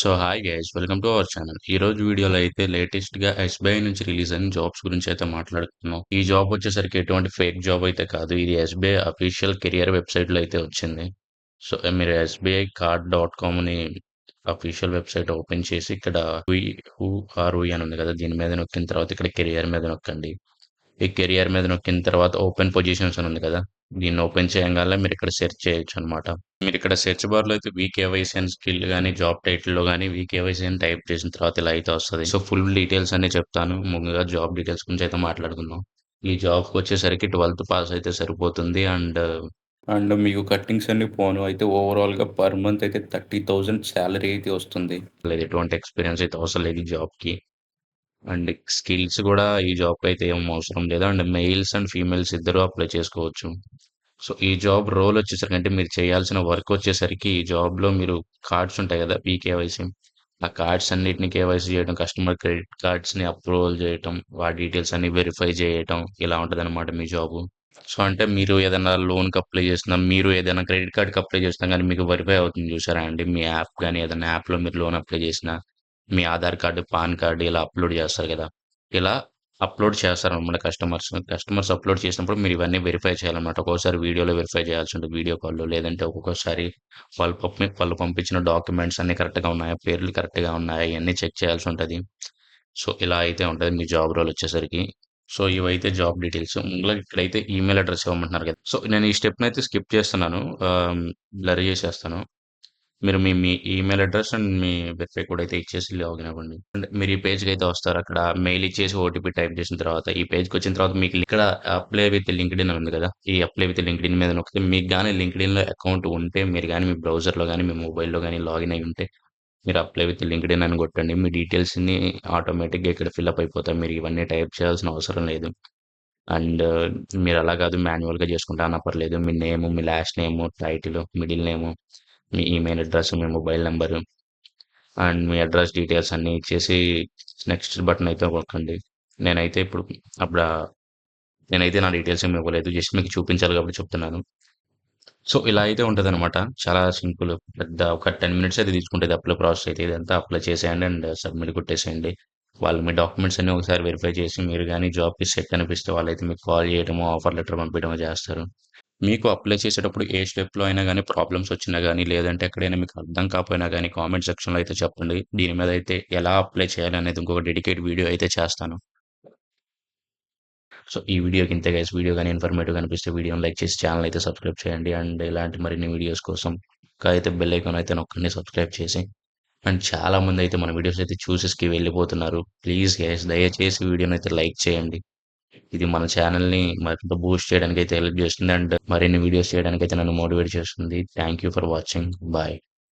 So hi guys welcome to our channel. ఈ రోజు వీడియోలో అయితే లేటెస్ట్గా ఎస్బీఐ నుంచి రిలీజ్ అయిన జాబ్స్ గురించి అయితే మాట్లాడుతున్నాం ఈ జాబ్ వచ్చేసరికి ఎటువంటి ఫేక్ జాబ్ అయితే కాదు. ఇది ఎస్బీఐ అఫీషియల్ కెరియర్ వెబ్సైట్లో అయితే వచ్చింది. సో మీరు ఎస్బీఐ కార్డ్ డాట్ కామ్ అని అఫీషియల్ వెబ్సైట్ ఓపెన్ చేసి ఇక్కడ హూ ఆర్ అని ఉంది కదా దీని మీద నొక్కిన తర్వాత ఇక్కడ కెరియర్ మీద నొక్కండి. ఈ కెరియర్ మీద నొక్కిన తర్వాత ఓపెన్ పొజిషన్స్ అని ఉంది కదా దీన్ని ఓపెన్ చేయగానే మీరు ఇక్కడ సెర్చ్ చేయొచ్చు అనమాట మీరు ఇక్కడ సెర్చ్ బార్లో అయితే వీకేవైసీ అని స్కిల్ కానీ జాబ్ టైటిల్లో కానీ వీకేవైసీ అని టైప్ చేసిన తర్వాత ఇలా అయితే వస్తుంది. సో ఫుల్ డీటెయిల్స్ అన్ని చెప్తాను. ముందుగా జాబ్ డీటెయిల్స్ గురించి అయితే మాట్లాడుకుందాం. ఈ జాబ్ వచ్చేసరికి ట్వెల్త్ పాస్ అయితే సరిపోతుంది అండ్ అండ్ మీకు కట్టింగ్స్ అన్ని పోను. అయితే ఓవరాల్గా పర్ మంత్ అయితే థర్టీ థౌసండ్ శాలరీ అయితే వస్తుంది. లేదు ఎటువంటి ఎక్స్పీరియన్స్ అయితే అవసరం లేదు ఈ జాబ్కి. అండ్ స్కిల్స్ కూడా ఈ జాబ్ అయితే ఏం అవసరం లేదు. అండ్ మెయిల్స్ అండ్ ఫీమేల్స్ ఇద్దరు అప్లై చేసుకోవచ్చు. సో ఈ జాబ్ రోల్ వచ్చేసరికి అంటే మీరు చేయాల్సిన వర్క్ వచ్చేసరికి ఈ జాబ్లో మీరు కార్డ్స్ ఉంటాయి కదా పీకేవైసీ ఆ కార్డ్స్ అన్నిటిని కేవైసీ చేయడం కస్టమర్ క్రెడిట్ కార్డ్స్ని అప్రూవల్ చేయటం వాటి డీటెయిల్స్ అన్ని వెరిఫై చేయటం ఇలా ఉంటుంది అనమాట మీ జాబ్. సో అంటే మీరు ఏదైనా లోన్కి అప్లై చేసినా మీరు ఏదైనా క్రెడిట్ కార్డ్కి అప్లై చేసినా కానీ మీకు వెరిఫై అవుతుంది చూసారా అండి? మీ యాప్ కానీ ఏదైనా యాప్లో మీరు లోన్ అప్లై చేసినా మీ ఆధార్ కార్డు పాన్ కార్డు ఇలా అప్లోడ్ చేస్తారు కదా. ఇలా అప్లోడ్ చేస్తారనమాట కస్టమర్స్. కస్టమర్స్ అప్లోడ్ చేసినప్పుడు మీరు ఇవన్నీ వెరిఫై చేయాలన్నమాట. ఒక్కోసారి వీడియోలో వెరిఫై చేయాల్సి ఉంటుంది. వీడియో కాల్లో లేదంటే ఒక్కొక్కసారి వాళ్ళు పంపి వాళ్ళు పంపించిన డాక్యుమెంట్స్ అన్ని కరెక్ట్గా ఉన్నాయా? పేర్లు కరెక్ట్గా ఉన్నాయా? ఇవన్నీ చెక్ చేయాల్సి ఉంటుంది. సో ఇలా అయితే ఉంటుంది మీ జాబ్ రోల్ వచ్చేసరికి. సో ఇవైతే జాబ్ డీటెయిల్స్. ముందులో ఇక్కడైతే ఈమెయిల్ అడ్రస్ ఇవ్వమంటున్నారు కదా. సో నేను ఈ స్టెప్ని అయితే స్కిప్ చేస్తున్నాను. బ్లర్ చేసేస్తాను. మీరు మీ మీ ఈమెయిల్ అడ్రస్ అండ్ మీ వెబ్సైట్ కూడా అయితే ఇచ్చేసి లాగిన్ అవ్వండి. అండ్ మీరు ఈ పేజ్కి అయితే వస్తారు. అక్కడ మెయిల్ ఇచ్చేసి ఓటీపీ టైప్ చేసిన తర్వాత ఈ పేజ్కి వచ్చిన తర్వాత మీకు ఇక్కడ అప్లై విత్ లింక్డ్ ఇన్ ఉంది కదా? ఈ అప్లై విత్ లింక్డ్ ఇన్ మీద నొక్కితే మీకు కానీ లింక్డ్ ఇన్లో అకౌంట్ ఉంటే మీరు కానీ మీ బ్రౌజర్లో కానీ మీ మొబైల్లో కానీ లాగిన్ అయి ఉంటే మీరు అప్లై విత్ లింక్డ్ ఇన్ అని కొట్టండి. మీ డీటెయిల్స్ని ఆటోమేటిక్గా ఇక్కడ ఫిల్అప్ అయిపోతాయి. మీరు ఇవన్నీ టైప్ చేయాల్సిన అవసరం లేదు. అండ్ మీరు అలా కాదు మాన్యువల్గా చేసుకుంటా అన్న పర్లేదు. మీ నేము మీ last name title middle name మీ ఈమెయిల్ అడ్రస్ మీ మొబైల్ నెంబరు అండ్ మీ అడ్రస్ డీటెయిల్స్ అన్నీ ఇచ్చేసి నెక్స్ట్ బటన్ అయితే కొట్టండి. నేనైతే ఇప్పుడు అప్పుడు నేనైతే నా డీటెయిల్స్ ఏమి ఇవ్వలేదు. జస్ట్ మీకు చూపించాలి కాబట్టి చెప్తున్నాను. సో ఇలా అయితే ఉంటుంది అనమాట చాలా సింపుల్ పెద్ద ఒక టెన్ మినిట్స్ అయితే తీసుకుంటుంది అప్లై ప్రాసెస్ అయితే. ఇదంతా అప్లై చేసేయండి అండ్ సబ్మిట్ కొట్టేసేయండి. వాళ్ళు మీ డాక్యుమెంట్స్ అన్ని ఒకసారి వెరిఫై చేసి మీరు కానీ జాబ్కి సెట్ అనిపిస్తే వాళ్ళైతే మీకు కాల్ చేయడమో ఆఫర్ లెటర్ పంపించడమో చేస్తారు. మీకు అప్లై చేసేటప్పుడు ఏ స్టెప్లో అయినా కానీ ప్రాబ్లమ్స్ వచ్చినా కానీ లేదంటే ఎక్కడైనా మీకు అర్థం కాకపోయినా కానీ కామెంట్ సెక్షన్లో అయితే చెప్పండి. దీని మీద అయితే ఎలా అప్లై చేయాలి అనేది ఇంకొక డెడికేట్ వీడియో అయితే చేస్తాను. సో ఈ వీడియోకి ఇంతే గైస్ వీడియో కానీ ఇన్ఫర్మేటివ్ కనిపిస్తే వీడియోని లైక్ చేసి ఛానల్ అయితే సబ్స్క్రైబ్ చేయండి. అండ్ ఇలాంటి మరిన్ని వీడియోస్ కోసం అయితే బెల్ ఐకాన్ అయితే నొక్కండి సబ్స్క్రైబ్ చేసి. అండ్ చాలా మంది అయితే మన వీడియోస్ అయితే చూసేసి వెళ్ళిపోతున్నారు. ప్లీజ్ గైస్ దయచేసి వీడియోని అయితే లైక్ చేయండి. ఇది మన ఛానల్ని మరింత బూస్ట్ చేయడానికి అయితే హెల్ప్ చేస్తుంది అండ్ మరిన్ని వీడియోస్ చేయడానికి అయితే నన్ను మోటివేట్ చేస్తుంది. Thank you for watching. Bye.